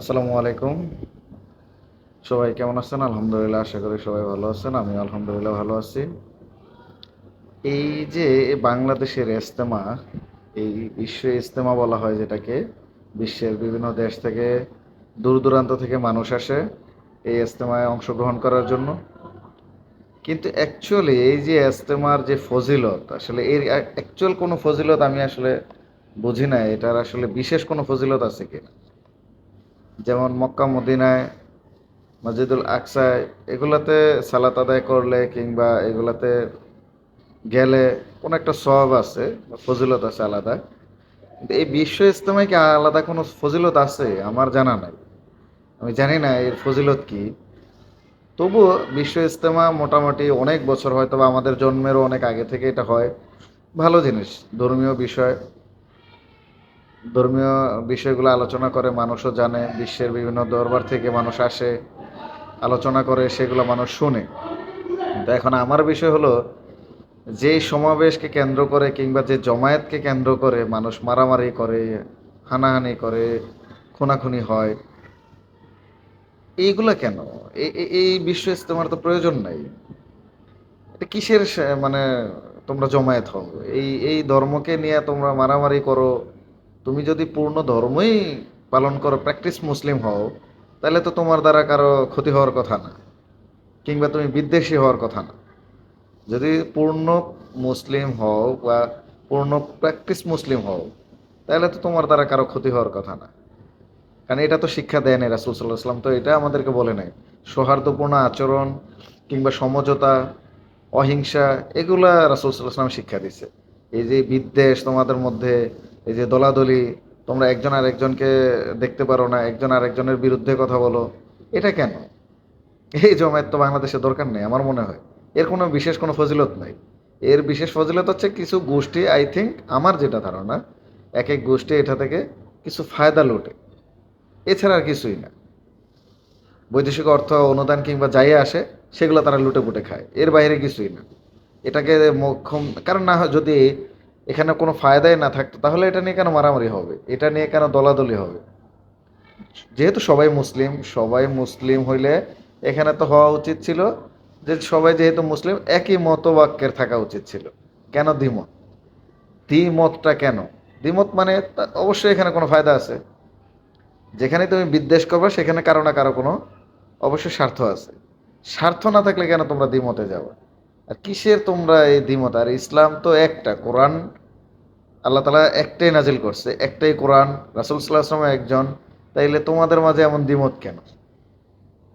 আসসালামু আলাইকুম। সবাই কেমন আছেন? আলহামদুলিল্লাহ, আশা করি সবাই ভালো আছেন। আমি আলহামদুলিল্লাহ ভালো আছি। এই যে বাংলাদেশের ইজতেমা, এই বিশ্ব ইজতেমা বলা হয় যেটাকে, বিশ্বের বিভিন্ন দেশ থেকে দূর দূরান্ত থেকে মানুষ আসে এই ইজতেমায় অংশগ্রহণ করার জন্য। কিন্তু অ্যাকচুয়ালি এই যে ইজতেমার যে ফজিলত, আসলে এর অ্যাকচুয়াল কোনো ফজিলত আমি আসলে বুঝি না এটার আসলে বিশেষ কোনো ফজিলত আছে কিনা? যেমন মক্কা, মদিনায়, মসজিদুল আকসায়, এগুলাতে সালাত আদায় করলে কিংবা এগুলাতে গেলে কোনো একটা সব আছে বা ফজিলত আছে আলাদা। কিন্তু এই বিশ্ব ইজতেমায় কি আলাদা কোনো ফজিলত আছে? আমার জানা নাই। আমি জানি না এর ফজিলত কি। তবুও বিশ্ব ইজতেমা মোটামুটি অনেক বছর হয়তো বা আমাদের জন্মেরও অনেক আগে থেকে এটা হয়। ভালো জিনিস, ধর্মীয় বিষয়। ধর্মীয় বিষয়গুলো আলোচনা করে, মানুষও জানে, বিশ্বের বিভিন্ন দরবার থেকে মানুষ আসে, আলোচনা করে, সেগুলো মানুষ শুনে। তো এখন আমার বিষয় হলো, যে সমাবেশকে কেন্দ্র করে কিংবা যে জমায়েতকে কেন্দ্র করে মানুষ মারামারি করে, হানাহানি করে, খুনাখুনি হয়, এইগুলা কেন? এই বিশ্ব ইজতেমার তো প্রয়োজন নাই। এটা কিসের মানে তোমরা জমায়েত হও? এই এই ধর্মকে নিয়ে তোমরা মারামারি করো তুমি যদি পূর্ণ ধর্মই পালন করো প্র্যাকটিস মুসলিম হও, তাহলে তো তোমার দ্বারা কারও ক্ষতি হওয়ার কথা না, কিংবা তুমি বিদ্বেষী হওয়ার কথা না। যদি পূর্ণ মুসলিম হও বা পূর্ণ প্র্যাকটিস মুসলিম হও, তাহলে তো তোমার দ্বারা কারও ক্ষতি হওয়ার কথা না। কারণ এটা তো শিক্ষা দেয় নাই রাসুল সাল্লাহ আসলাম তো এটা আমাদেরকে বলে নাই। সৌহার্দ্যপূর্ণ আচরণ কিংবা সমঝোতা, অহিংসা, এগুলা রাসুল সাল্লাহ আসলাম শিক্ষা দিছে। এই যে বিদ্বেষ তোমাদের মধ্যে এই যে দলাদলি, তোমরা একজন আর একজনকে দেখতে পারো না, একজন আর একজনের বিরুদ্ধে কথা বলো, এটা কেন? এই জমায়েত তো বাংলাদেশে দরকার নেই, আমার মনে হয়। এর কোনো বিশেষ কোনো ফজিলত নাই। এর বিশেষ ফজিলত হচ্ছে কিছু গোষ্ঠী আই থিঙ্ক আমার যেটা ধারণা, এক এক গোষ্ঠী এটা থেকে কিছু ফায়দা লোটে। এছাড়া আর কিছুই না। বৈদেশিক অর্থ অনুদান কিংবা যাই আসে, সেগুলো তারা লুটে পুটে খায়। এর বাইরে কিছুই না। এটাকে মোক্ষম, কারণ না হয় যদি এখানে কোনো ফায়দাই না থাকতো, তাহলে এটা নিয়ে কেন মারামারি হবে? এটা নিয়ে কেন দলাদলি হবে? যেহেতু সবাই মুসলিম সবাই মুসলিম হইলে এখানে তো হওয়া উচিত ছিল যে সবাই যেহেতু মুসলিম, একই মতবাক্যের থাকা উচিত ছিল। কেন দ্বিমত? দ্বিমতটা কেন? দ্বিমত মানে অবশ্যই এখানে কোনো ফায়দা আছে। যেখানে তুমি বিদ্বেষ করবে, সেখানে কারও না কারও কোনো অবশ্যই স্বার্থ আছে। স্বার্থ না থাকলে কেন তোমরা দ্বিমতে যাবে? আর কিসের তোমরা এই দ্বিমত? আর ইসলাম তো একটা, কোরআন আল্লাহ তালা একটাই নাজিল করছে, একটাই কোরআন, রাসুল সাল্লাহ একজন, তাইলে তোমাদের মাঝে এমন দ্বিমত কেন?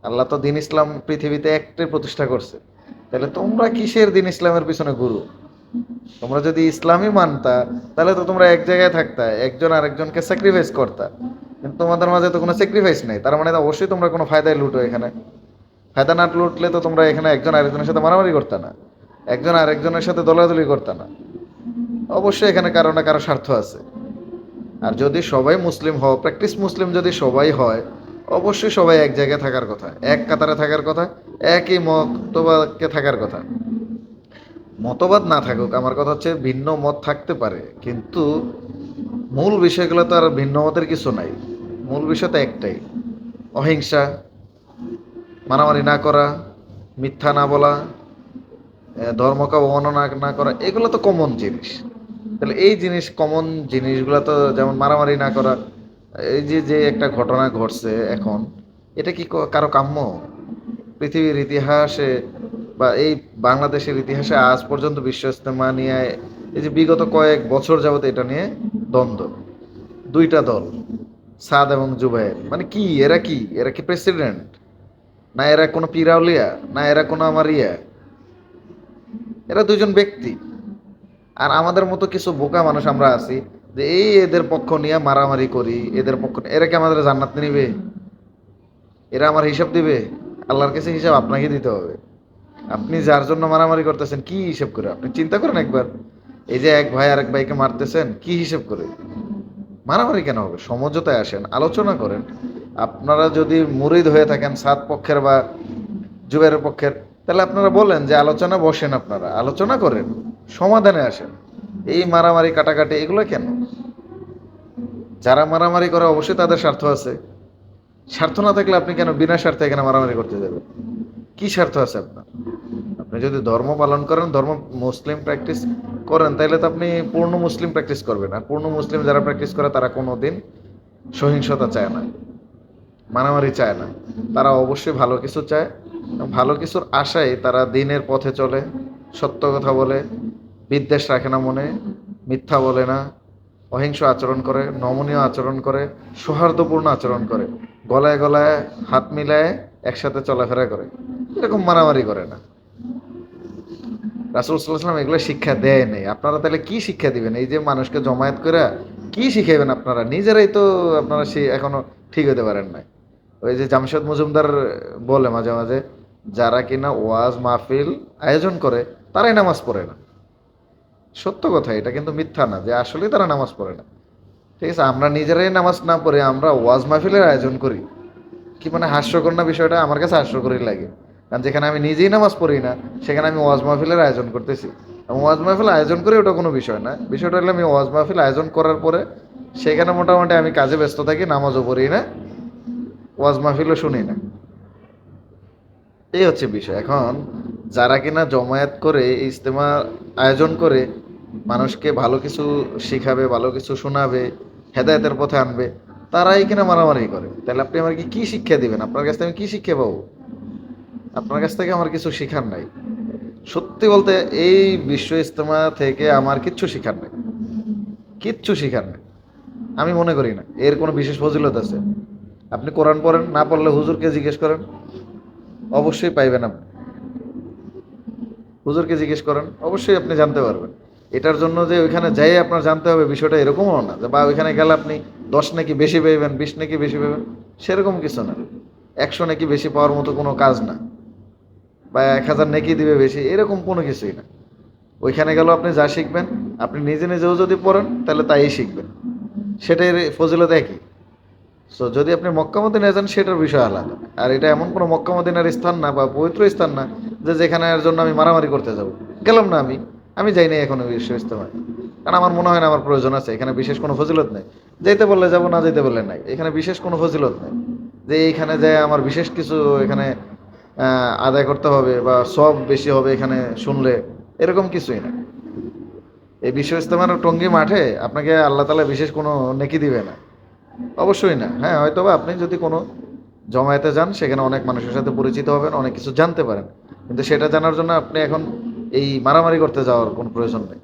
আল্লাহ তো দিন ইসলাম পৃথিবীতে একটাই প্রতিষ্ঠা করছে তাহলে তোমরা কিসের দিন ইসলামের পিছনে গুরু তোমরা যদি ইসলামই মানতা, তাহলে তো তোমরা এক জায়গায় থাকতা, একজন আরেকজনকে স্যাক্রিফাইস করতা, কিন্তু তোমাদের মাঝে তো কোনো স্যাক্রিফাইস নেই, তার মানে অবশ্যই তোমরা কোনো ফায়দায় লুটো এখানে। ফায়দা না লুটলে তো তোমরা এখানে একজন আরেকজনের সাথে মারামারি করতে না। একজন আরেকজনের সাথে দলাদলি করতে না। অবশ্যই এখানে কারও না কারও স্বার্থ আছে। আর যদি সবাই মুসলিম হও প্র্যাকটিস মুসলিম যদি সবাই হয়, অবশ্যই সবাই এক জায়গায় থাকার কথা। এক কাতারে থাকার কথা, একই মতবাদকে থাকার কথা। মতবাদ না থাকুক, আমার কথা হচ্ছে ভিন্ন মত থাকতে পারে। কিন্তু মূল বিষয়গুলো তো আর ভিন্ন মতের কিছু নাই। মূল বিষয় তো একটাই, অহিংসা মারামারি না করা, মিথ্যা না বলা ধর্মকে অবমাননা না করা, এগুলো তো কমন জিনিস। তাহলে এই জিনিস কমন জিনিসগুলো তো যেমন মারামারি না করা, এই যে যে একটা ঘটনা ঘটছে এখন, এটা কি কারও কাম্য? পৃথিবীর ইতিহাসে বা এই বাংলাদেশের ইতিহাসে আজ পর্যন্ত বিশ্ব ইজতেমা নিয়ে এই যে বিগত কয়েক বছর যাবত এটা নিয়ে দ্বন্দ্ব। দুইটা দল, সাদ এবং জুবাইর মানে কি? এরা কি? এরা কি প্রেসিডেন্ট না এরা কোনো পিরাউলিয়া, না এরা কোনো আমার ইয়া। এরা দুজন ব্যক্তি। আর আমাদের মতো কিছু বোকা মানুষ আমরা আছি যে এই এদের পক্ষ নিয়ে মারামারি করি, এদের পক্ষ এরা কি আমাদের জান্নাত নিবে? এরা আমার হিসাব দিবে? আল্লাহর কাছে হিসাব আপনাকে দিতে হবে। আপনি যার জন্য মারামারি করতেছেন, কি হিসাব করে? আপনি চিন্তা করেন একবার। এই যে এক ভাই আরেক ভাইকে মারতেছেন, কি হিসাব করে? মারামারি কেন হবে? সমঝোতায় আসেন, আলোচনা করেন। আপনারা যদি মুরিদ হয়ে থাকেন, সাত পক্ষের বা জুবের পক্ষের, তাহলে আপনারা বলেন যে আলোচনা বসেন আপনারা, আলোচনা করেন, সমাধানে আসেন। এই মারামারি, কাটাকাটি, এগুলো কেন? যারা মারামারি করে অবশ্যই তাদের স্বার্থ আছে। স্বার্থ না থাকলে আপনি কেন বিনা স্বার্থে এখানে মারামারি করতে যাবেন? কি স্বার্থ আছে আপনার? আপনি যদি ধর্ম পালন করেন, ধর্ম মুসলিম প্র্যাকটিস করেন তাহলে তো আপনি পূর্ণ মুসলিম প্র্যাকটিস করবেন। আর পূর্ণ মুসলিম যারা প্র্যাকটিস করে, তারা কোনো দিন সহিংসতা চায় না। মারামারি চায় না। তারা অবশ্যই ভালো কিছু চায়। ভালো কিছুর আশায় তারা দিনের পথে চলে। সত্য কথা বলে, বিদ্বেষ রাখে না মনে, মিথ্যা বলে না, অহিংস আচরণ করে, নমনীয় আচরণ করে, সৌহার্দ্যপূর্ণ আচরণ করে। গলায় গলায় হাত মিলায় একসাথে চলাফেরা করে। এরকম মারামারি করে না। রাসুল সাল্লাহাম এগুলো শিক্ষা দেয় নেই। আপনারা তাহলে কি শিক্ষা দিবেন? এই যে মানুষকে জমায়েত করে কি শিখাইবেন আপনারা? নিজেরাই তো আপনারা সে এখনও ঠিক হতে পারেন না ওই যে জামশেদ মজুমদার বলে মাঝে মাঝে, যারা কিনা ওয়াজ মাহফিল আয়োজন করে, তারাই নামাজ পড়ে না। সত্য কথা, এটা কিন্তু মিথ্যা না যে আসলেই তারা নামাজ পড়ে না। ঠিক আছে, আমরা নিজেরাই নামাজ না পড়ে আমরা ওয়াজ মাহফিলের আয়োজন করি। কি মানে হাস্যকর না বিষয়টা? আমার কাছে হাস্যকরই লাগে। কারণ যেখানে আমি নিজেই নামাজ পড়ি না, সেখানে আমি ওয়াজ মাহফিলের আয়োজন করতেছি। ওয়াজ মাহফিল আয়োজন করে, ওটা কোনো বিষয় না। বিষয়টা হলো আমি ওয়াজ মাহফিল আয়োজন করার পরে, সেখানে মোটামুটি আমি কাজে ব্যস্ত থাকি, নামাজও পড়ি না। ওয়াজ মাহফিলও শুনি না। এই হচ্ছে বিষয়। এখন যারা কিনা জমায়েত করে, ইজতেমা আয়োজন করে, মানুষকে ভালো কিছু শিখাবে, ভালো কিছু শোনাবে, হেদায়তের পথে আনবে, তারাই কিনা মারামারি করে। তাহলে আপনি আমাকে কি শিক্ষা দিবেন? আপনার কাছ থেকে আমি কি শিক্ষা পাবো? আপনার কাছ থেকে আমার কিছু শিখার নাই। সত্যি বলতে এই বিশ্ব ইজতেমা থেকে আমার কিচ্ছু শিখার নাই। কিচ্ছু শিখার নাই। আমি মনে করি না। এর কোনো বিশেষ ফজিলত আছে? আপনি কোরআন পড়েন, না পড়লে হুজুরকে জিজ্ঞেস করেন? অবশ্যই পাইবেন আপনি। হুজুরকে জিজ্ঞেস করেন, অবশ্যই আপনি জানতে পারবেন। এটার জন্য যে ওইখানে যাই আপনার জানতে হবে বিষয়টা এরকমও না, যে বা ওইখানে গেলে আপনি দশ নাকি বেশি পাইবেন, বিশ নাকি বেশি পাইবেন, সেরকম কিছু না। একশো নাকি বেশি পাওয়ার মতো কোনো কাজ না। বা এক হাজার নেকি দিবে বেশি, এরকম কোনো কিছুই না। ওইখানে গেলেও আপনি যা শিখবেন, আপনি নিজে নিজেও যদি পড়েন, তাহলে তাই শিখবেন। সেটাই ফজিলত একই। সো যদি আপনি মক্কা মদিনায় যান, সেটার বিষয় আলাদা। আর এটা এমন কোনো মক্কা মদিনার স্থান না বা পবিত্র স্থান না যে যেখানে এর জন্য আমি মারামারি করতে যাব। গেলাম না আমি। আমি যাই নাই এখনও বিশ্ব ইস্তেমায়। কারণ আমার মনে হয় না আমার প্রয়োজন আছে। এখানে বিশেষ কোনো ফজিলত নেই। যেতে বললে যাব, না যেতে বললে নাই। এখানে বিশেষ কোনো ফজিলত নেই। যে এইখানে যায় আমার বিশেষ কিছু এখানে আদায় করতে হবে বা সব বেশি হবে এখানে শুনলে, এরকম কিছুই না। এই বিশ্ব ইস্তেমার টঙ্গি মাঠে আপনাকে আল্লাহ তালা বিশেষ কোনো নেকি দিবে না। অবশ্যই না। হ্যাঁ হয়তো আপনি যদি কোনো জমায়েতে যান, সেখানে অনেক মানুষের সাথে পরিচিত হবেন, অনেক কিছু জানতে পারেন। কিন্তু সেটা জানার জন্য আপনি এখন এই মারামারি করতে যাওয়ার কোনো প্রয়োজন নেই।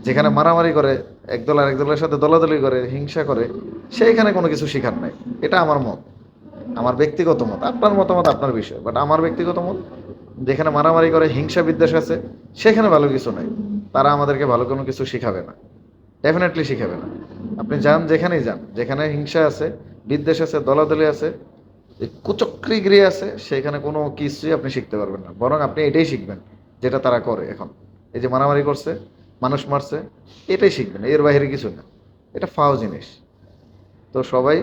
যেখানে মারামারি করে একদল আর একদলের সাথে দলাদলি করে, হিংসা করে, সেইখানে কোনো কিছু শেখার নাই। এটা আমার মত। আমার ব্যক্তিগত মত। আপনার মতামত, আপনার বিষয়। বাট আমার ব্যক্তিগত মত, যেখানে মারামারি করে, হিংসা বিদ্বেষ আছে, সেখানে ভালো কিছু নাই। তারা আমাদেরকে ভালো কোনো কিছু শিখাবে না। ডেফিনেটলি শিখাবে না। আপনি যান যেখানেই যান, যেখানে হিংসা আছে, বিদ্বেষ আছে, দলাদলি আছে কুচক্রিগিরি আছে, সেখানে কোনো কিছুই আপনি শিখতে পারবেন না। বরং আপনি এটাই শিখবেন, যেটা তারা করে এখন। এই যে মারামারি করছে, মানুষ মারছে, এটাই শিখবেন, এর বাইরে কিছু না। এটা ফাও জিনিস। তো সবাই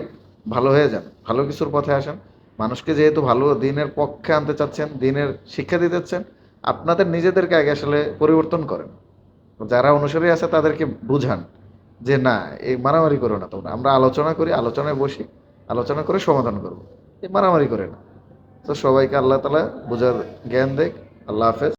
ভালো হয়ে যান, ভালো কিছুর পথে আসেন। মানুষকে যেহেতু ভালো দিনের পক্ষে আনতে চাচ্ছেন, দিনের শিক্ষা দিতে চাচ্ছেন, আপনাদের নিজেদেরকে আগে আসলে পরিবর্তন করেন। যারা অনুসারী আছে, তাদেরকে বুঝান। যে না, এই মারামারি করো না তোমরা। আমরা আলোচনা করি, আলোচনায় বসি, আলোচনা করে সমাধান করব। এই মারামারি করে না। তো সবাইকে আল্লাহ তালা বোঝার জ্ঞান দেখ। আল্লাহ হাফেজ।